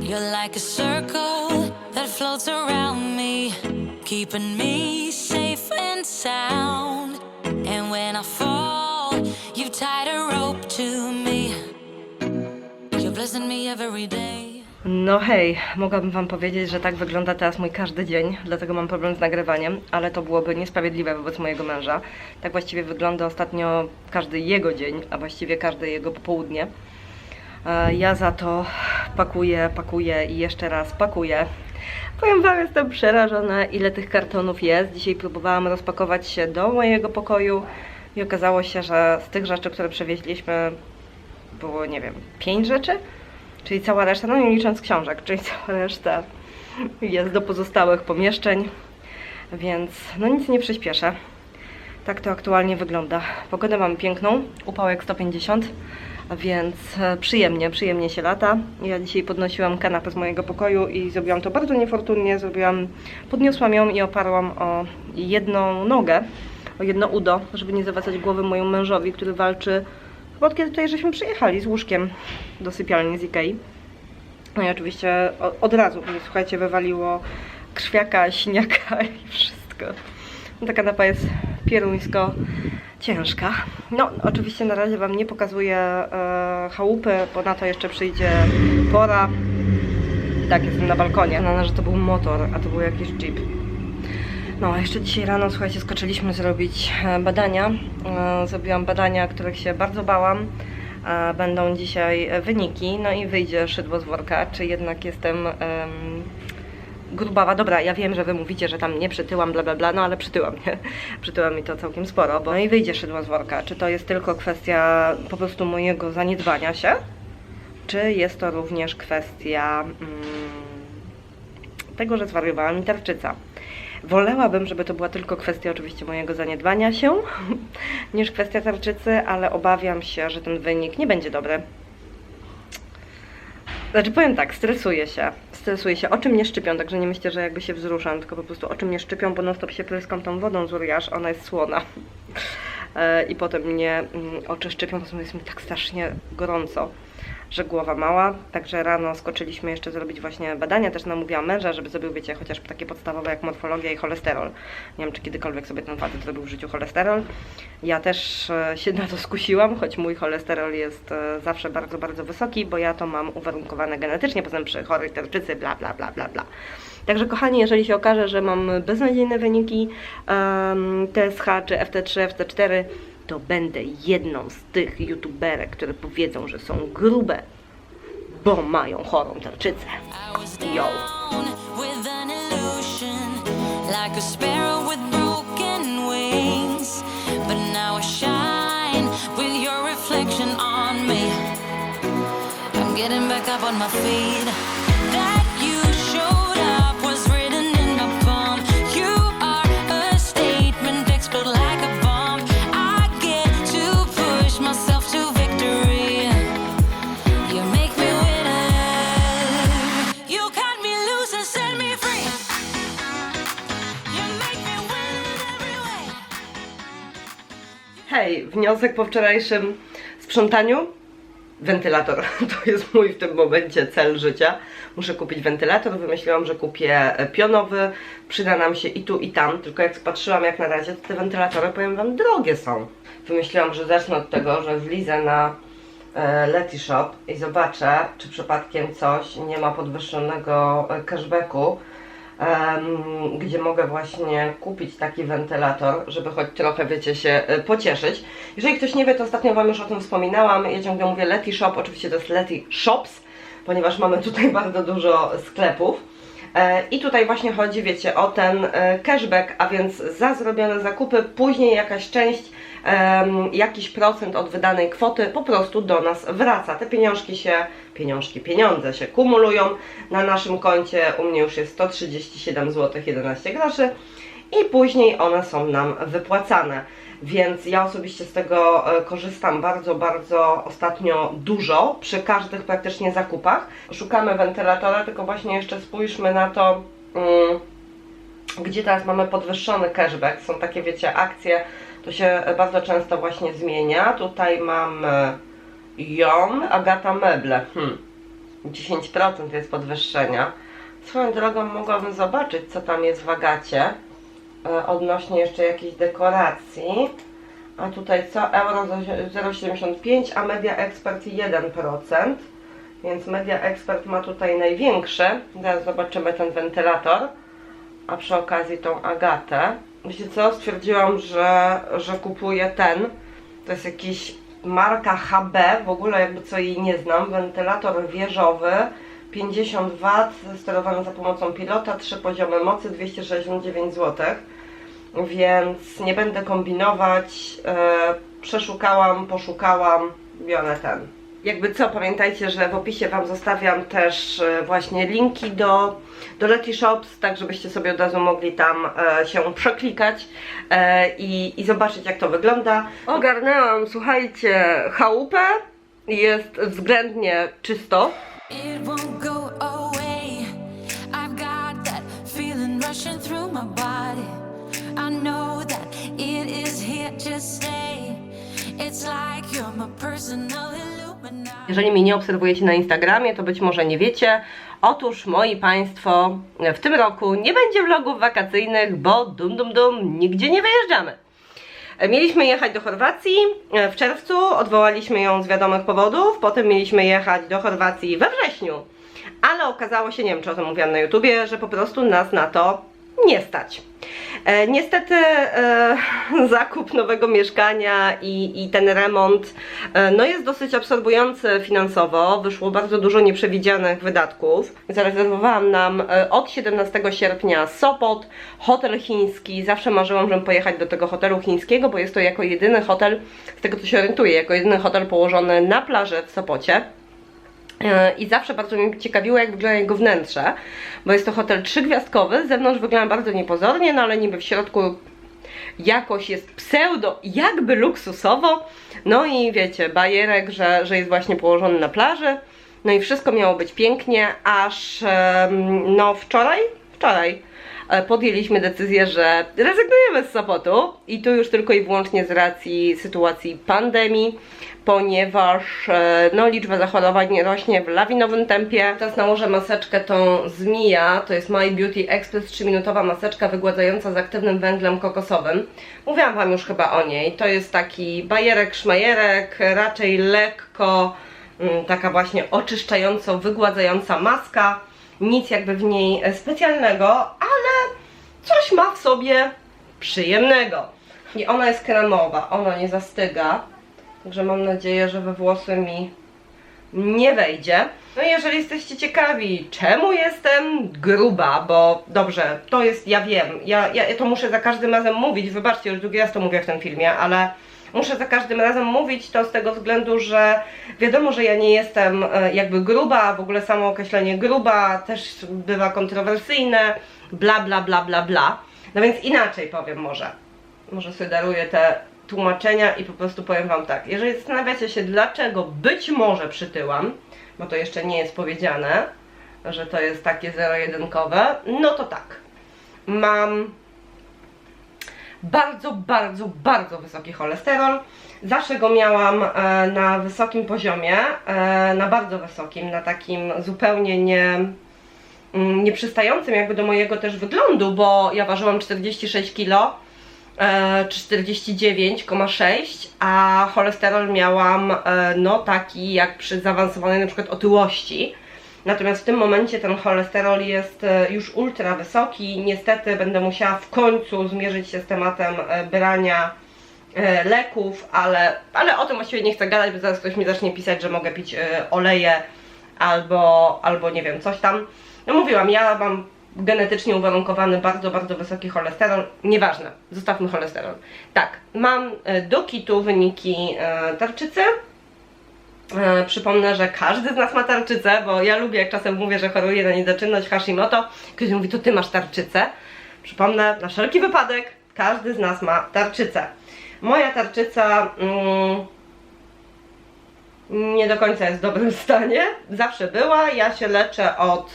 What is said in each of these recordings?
You're like a circle that floats around me, keeping me safe and sound. And when I fall, you tied a rope to me. You're blessing me every day. No hej, mogłabym Wam powiedzieć, że tak wygląda teraz mój każdy dzień, dlatego mam problem z nagrywaniem, ale to byłoby niesprawiedliwe wobec mojego męża. Tak właściwie wygląda ostatnio każdy jego dzień, a właściwie każde jego popołudnie. E, Ja za to pakuję, pakuję i jeszcze raz pakuję. Powiem Wam, jestem przerażona, ile tych kartonów jest. Dzisiaj próbowałam rozpakować się do mojego pokoju i okazało się, że z tych rzeczy, które przewieźliśmy, było, nie wiem, pięć rzeczy? Czyli cała reszta, no nie licząc książek, czyli cała reszta jest do pozostałych pomieszczeń, więc no nic nie przyspieszę. Tak to aktualnie wygląda. Pogodę mamy piękną, upałek 150, więc e, przyjemnie, przyjemnie się lata. Ja dzisiaj podnosiłam kanapę z mojego pokoju i zrobiłam to bardzo niefortunnie. Zrobiłam, podniosłam ją i oparłam o jedną nogę, o jedno udo, żeby nie zawracać głowy mojemu mężowi, który walczy chyba od kiedy tutaj żeśmy przyjechali z łóżkiem do sypialni z Ikei. No i oczywiście od, razu, mnie, słuchajcie, wywaliło krwiaka, siniaka i wszystko. No, ta kanapa jest pieruńsko ciężka. No, oczywiście na razie Wam nie pokazuję e, chałupy, bo na to jeszcze przyjdzie pora. Tak, jestem na balkonie. No, że to był motor, a to był jakiś jeep. No, jeszcze dzisiaj rano, słuchajcie, skoczyliśmy zrobić e, badania. E, Zrobiłam badania, których się bardzo bałam. E, Będą dzisiaj e, wyniki, no i wyjdzie szydło z worka, czy jednak jestem em, grubawa. Dobra, ja wiem, że wy mówicie, że tam nie przytyłam, bla bla bla, no ale przytyłam, nie? Przytyłam mi to całkiem sporo, bo no i wyjdzie szydło z worka. Czy to jest tylko kwestia po prostu mojego zaniedbania się, czy jest to również kwestia mm, tego, że zwariowała mi tarczyca. Wolałabym, żeby to była tylko kwestia oczywiście mojego zaniedbania się, niż kwestia tarczycy, ale obawiam się, że ten wynik nie będzie dobry. Znaczy powiem tak, stresuję się, stresuję się. Oczy mnie szczypią, także nie myślę, że jakby się wzruszam, tylko po prostu oczy mnie szczypią, bo non stop się pryskam tą wodą z uriaż, ona jest słona. E, I potem mnie mm, oczy szczypią, po prostu jest mi tak strasznie gorąco, że głowa mała. Także rano skoczyliśmy jeszcze zrobić właśnie badania, też namówiłam męża, żeby zrobił, wiecie, chociaż takie podstawowe jak morfologia i cholesterol. Nie wiem, czy kiedykolwiek sobie ten facet zrobił w życiu cholesterol. Ja też e, się na to skusiłam, choć mój cholesterol jest e, zawsze bardzo, bardzo wysoki, bo ja to mam uwarunkowane genetycznie, poza tym przy chorej tarczycy, bla, bla, bla, bla, bla. Także kochani, jeżeli się okaże, że mam beznadziejne wyniki em, TSH czy FT3, FT4, to będę jedną z tych youtuberek, które powiedzą, że są grube, bo mają chorą tarczycę. Yo. getting back up on my feet. Hej, wniosek po wczorajszym sprzątaniu? Wentylator. To jest mój w tym momencie cel życia. Muszę kupić wentylator. Wymyśliłam, że kupię pionowy. Przyda nam się i tu, i tam. Tylko jak patrzyłam jak na razie, to te wentylatory, powiem Wam, drogie są. Wymyśliłam, że zacznę od tego, że wlizę na e, Leti Shop i zobaczę, czy przypadkiem coś nie ma podwyższonego e, cashbacku gdzie mogę właśnie kupić taki wentylator, żeby choć trochę, wiecie, się e, pocieszyć. Jeżeli ktoś nie wie, to ostatnio Wam już o tym wspominałam. Ja ciągle mówię Leti Shop, oczywiście to jest Leti Shops, ponieważ mamy tutaj bardzo dużo sklepów. E, I tutaj właśnie chodzi, wiecie, o ten e, cashback, a więc za zrobione zakupy, później jakaś część, jakiś procent od wydanej kwoty po prostu do nas wraca. Te pieniążki się, pieniążki, pieniądze się kumulują na naszym koncie. U mnie już jest 137 zł 11 groszy i później one są nam wypłacane. Więc ja osobiście z tego e, korzystam bardzo, bardzo ostatnio dużo przy każdych praktycznie zakupach. Szukamy wentylatora, tylko właśnie jeszcze spójrzmy na to, mm, gdzie teraz mamy podwyższony cashback. Są takie, wiecie, akcje, to się bardzo często właśnie zmienia. Tutaj mamy ją, Agata Meble. Hmm. 10% jest podwyższenia. Swoją drogą mogłabym zobaczyć, co tam jest w agacie e, odnośnie jeszcze jakiejś dekoracji. A tutaj co? Euro za 0,75, a Media Expert 1%. Więc Media Expert ma tutaj największy. Zaraz zobaczymy ten wentylator. A przy okazji tą Agatę. Wiecie co? Stwierdziłam, że, że kupuję ten. To jest jakiś marka HB, w ogóle jakby co jej nie znam. Wentylator wieżowy, 50 W, sterowany za pomocą pilota, 3 poziomy mocy, 269 zł. Więc nie będę kombinować. E, przeszukałam, poszukałam, biorę ten. Jakby co, pamiętajcie, że w opisie Wam zostawiam też e, właśnie linki do, do Letty Shops, tak żebyście sobie od razu mogli tam e, się przeklikać e, i, i zobaczyć jak to wygląda. Ogarnęłam, słuchajcie, chałupę, jest względnie czysto. It won't rushing through my body. I know that it is here to stay. It's like you're my personal illuminati. Jeżeli mnie nie obserwujecie na Instagramie, to być może nie wiecie. Otóż, moi Państwo, w tym roku nie będzie vlogów wakacyjnych, bo dum dum dum, nigdzie nie wyjeżdżamy. Mieliśmy jechać do Chorwacji w czerwcu, odwołaliśmy ją z wiadomych powodów, potem mieliśmy jechać do Chorwacji we wrześniu, ale okazało się, nie wiem czy o tym mówiłam na YouTubie, że po prostu nas na to nie stać. E, niestety e, zakup nowego mieszkania i, i ten remont e, no jest dosyć absorbujący finansowo. Wyszło bardzo dużo nieprzewidzianych wydatków. Zarezerwowałam nam e, od 17 sierpnia Sopot, hotel chiński. Zawsze marzyłam, żeby pojechać do tego hotelu chińskiego, bo jest to jako jedyny hotel, z tego co się orientuję, jako jedyny hotel położony na plaży w Sopocie. E, I zawsze bardzo mnie ciekawiło, jak wygląda jego wnętrze, bo jest to hotel trzygwiazdkowy, z zewnątrz wygląda bardzo niepozornie, no ale niby w środku jakoś jest pseudo, jakby luksusowo. No i wiecie, bajerek, że, że jest właśnie położony na plaży. No i wszystko miało być pięknie, aż no wczoraj, wczoraj podjęliśmy decyzję, że rezygnujemy z Sopotu i tu już tylko i wyłącznie z racji sytuacji pandemii, ponieważ e, no, liczba zachorowań rośnie w lawinowym tempie. Teraz nałożę maseczkę tą z Mia, to jest My Beauty Express 3-minutowa maseczka wygładzająca z aktywnym węglem kokosowym. Mówiłam Wam już chyba o niej, to jest taki bajerek, szmajerek, raczej lekko mm, taka właśnie oczyszczająco, wygładzająca maska. Nic jakby w niej e, specjalnego, coś ma w sobie przyjemnego. I ona jest kremowa, ona nie zastyga. Także mam nadzieję, że we włosy mi nie wejdzie. No i jeżeli jesteście ciekawi, czemu jestem gruba, bo dobrze, to jest, ja wiem, ja, ja to muszę za każdym razem mówić, wybaczcie, już drugi raz to mówię w tym filmie, ale muszę za każdym razem mówić to z tego względu, że wiadomo, że ja nie jestem e, jakby gruba, w ogóle samo określenie gruba też bywa kontrowersyjne, bla bla bla bla bla. No więc inaczej powiem może. Może sobie daruję te tłumaczenia i po prostu powiem Wam tak. Jeżeli zastanawiacie się, dlaczego być może przytyłam, bo to jeszcze nie jest powiedziane, że to jest takie zero-jedynkowe, no to tak. Mam bardzo, bardzo, bardzo wysoki cholesterol. Zawsze go miałam e, na wysokim poziomie, e, na bardzo wysokim, na takim zupełnie nie, mm, nieprzystającym jakby do mojego też wyglądu, bo ja ważyłam 46 kg e, czy 49,6, a cholesterol miałam no taki jak przy zaawansowanej na przykład otyłości. Natomiast w tym momencie ten cholesterol jest e, już ultra wysoki. Niestety będę musiała w końcu zmierzyć się z tematem e, brania e, leków, ale, ale o tym właściwie nie chcę gadać, bo zaraz ktoś mi zacznie pisać, że mogę pić oleje albo, albo nie wiem, coś tam. No mówiłam, ja mam genetycznie uwarunkowany bardzo, bardzo wysoki cholesterol. Nieważne, zostawmy cholesterol. Tak, mam do kitu wyniki tarczycy. E, przypomnę, że każdy z nas ma tarczycę, bo ja lubię, jak czasem mówię, że choruję na niedoczynność Hashimoto. Ktoś mówi, to ty masz tarczycę. Przypomnę, na wszelki wypadek, każdy z nas ma tarczycę. Moja tarczyca mm, nie do końca jest w dobrym stanie. Zawsze była. Ja się leczę od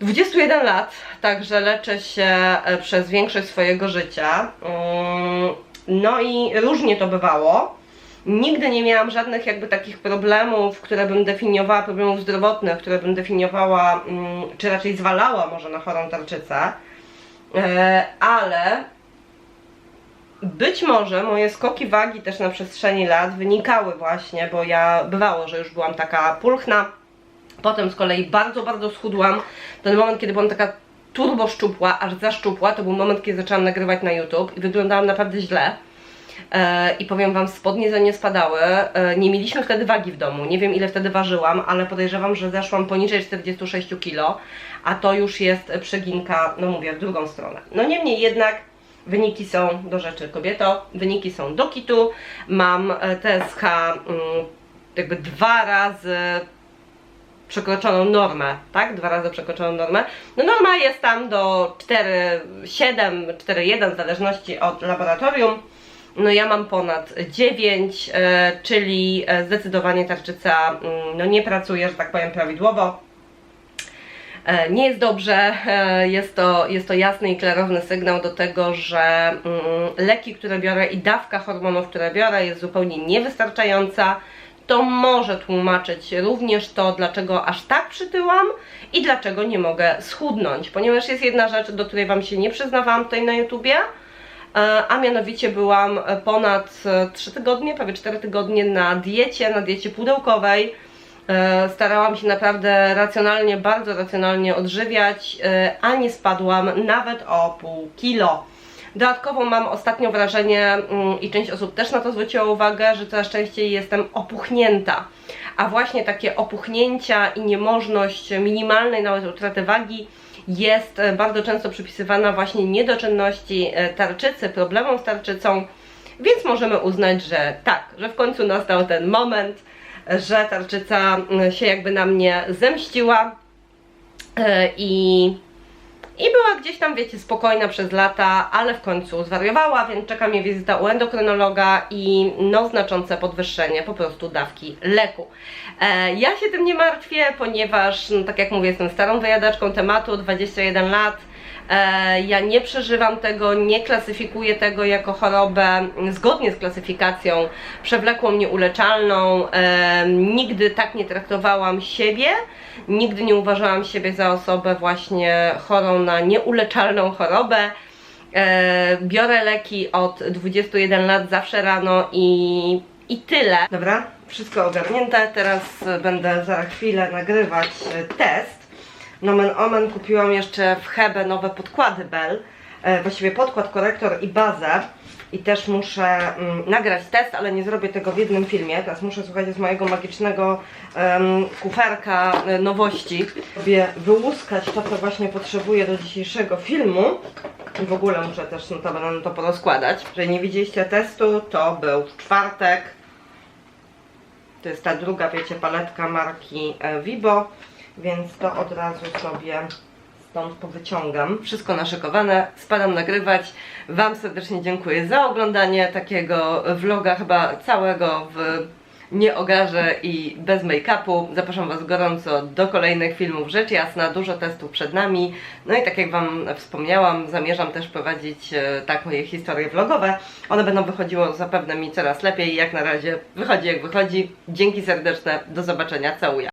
21 lat, także leczę się e, przez większość swojego życia. Mm, No i różnie to bywało. Nigdy nie miałam żadnych jakby takich problemów, które bym definiowała, problemów zdrowotnych, które bym definiowała, mm, czy raczej zwalała może na chorą tarczycę, e, ale być może moje skoki wagi też na przestrzeni lat wynikały właśnie, bo ja bywało, że już byłam taka pulchna, potem z kolei bardzo, bardzo schudłam. Ten moment, kiedy byłam taka turbo szczupła, aż za szczupła, to był moment, kiedy zaczęłam nagrywać na YouTube i wyglądałam naprawdę źle. E, I powiem Wam, spodnie ze mnie spadały. E, Nie mieliśmy wtedy wagi w domu. Nie wiem ile wtedy ważyłam, ale podejrzewam, że zeszłam poniżej 46 kg, a to już jest przeginka, no mówię, w drugą stronę. No niemniej jednak wyniki są do rzeczy kobieto, wyniki są do kitu. Mam e, TSH mm, jakby dwa razy przekroczoną normę, tak? Dwa razy przekroczoną normę. No norma jest tam do 4,7, 4,1 w zależności od laboratorium. No ja mam ponad 9, e, czyli e, zdecydowanie tarczyca mm, no nie pracuje, że tak powiem, prawidłowo. E, Nie jest dobrze, jest to, jest to jasny i klarowny sygnał do tego, że mm, leki, które biorę i dawka hormonów, które biorę jest zupełnie niewystarczająca. To może tłumaczyć również to, dlaczego aż tak przytyłam i dlaczego nie mogę schudnąć, ponieważ jest jedna rzecz, do której Wam się nie przyznawałam tutaj na YouTubie, a mianowicie byłam e, ponad 3 tygodnie, prawie 4 tygodnie na diecie, na diecie pudełkowej. E, Starałam się naprawdę racjonalnie, bardzo racjonalnie odżywiać, e, a nie spadłam nawet o pół kilo. Dodatkowo mam ostatnio wrażenie, mm, i część osób też na to zwróciła uwagę, że coraz częściej jestem opuchnięta. A właśnie takie opuchnięcia i niemożność minimalnej nawet utraty wagi jest e, bardzo często przypisywana właśnie niedoczynności e, tarczycy, problemom z tarczycą, więc możemy uznać, że tak, że w końcu nastał ten moment, że tarczyca się jakby na mnie zemściła e, i i była gdzieś tam, wiecie, spokojna przez lata, ale w końcu zwariowała, więc czeka mnie wizyta u endokrynologa i no znaczące podwyższenie po prostu dawki leku. E, ja się tym nie martwię, ponieważ, no, tak jak mówię, jestem starą wyjadaczką tematu, 21 lat. E, ja nie przeżywam tego, nie klasyfikuję tego jako chorobę zgodnie z klasyfikacją przewlekłą, nieuleczalną. E, nigdy tak nie traktowałam siebie, nigdy nie uważałam siebie za osobę właśnie chorą na nieuleczalną chorobę. E, biorę leki od 21 lat zawsze rano i, i tyle. Dobra, wszystko ogarnięte. Teraz będę za chwilę nagrywać test. Nomen omen kupiłam jeszcze w Hebe nowe podkłady Bell. E, właściwie podkład, korektor i bazę. I też muszę mm, nagrać test, ale nie zrobię tego w jednym filmie. Teraz muszę, słuchajcie, z mojego magicznego em, kuferka e, nowości sobie wyłuskać to, co właśnie potrzebuję do dzisiejszego filmu. I w ogóle muszę też notabene to porozkładać. Jeżeli nie widzieliście testu, to był w czwartek. To jest ta druga, wiecie, paletka marki e, Vibo, więc to od razu sobie stąd powyciągam. Wszystko naszykowane, spadam nagrywać. Wam serdecznie dziękuję za oglądanie takiego vloga, chyba całego w nieogarze i bez make-upu. Zapraszam Was gorąco do kolejnych filmów. Rzecz jasna, dużo testów przed nami. No i tak jak Wam wspomniałam, zamierzam też prowadzić e, tak moje historie vlogowe. One będą wychodziło zapewne mi coraz lepiej. Jak na razie wychodzi jak wychodzi. Dzięki serdeczne, do zobaczenia, całuję.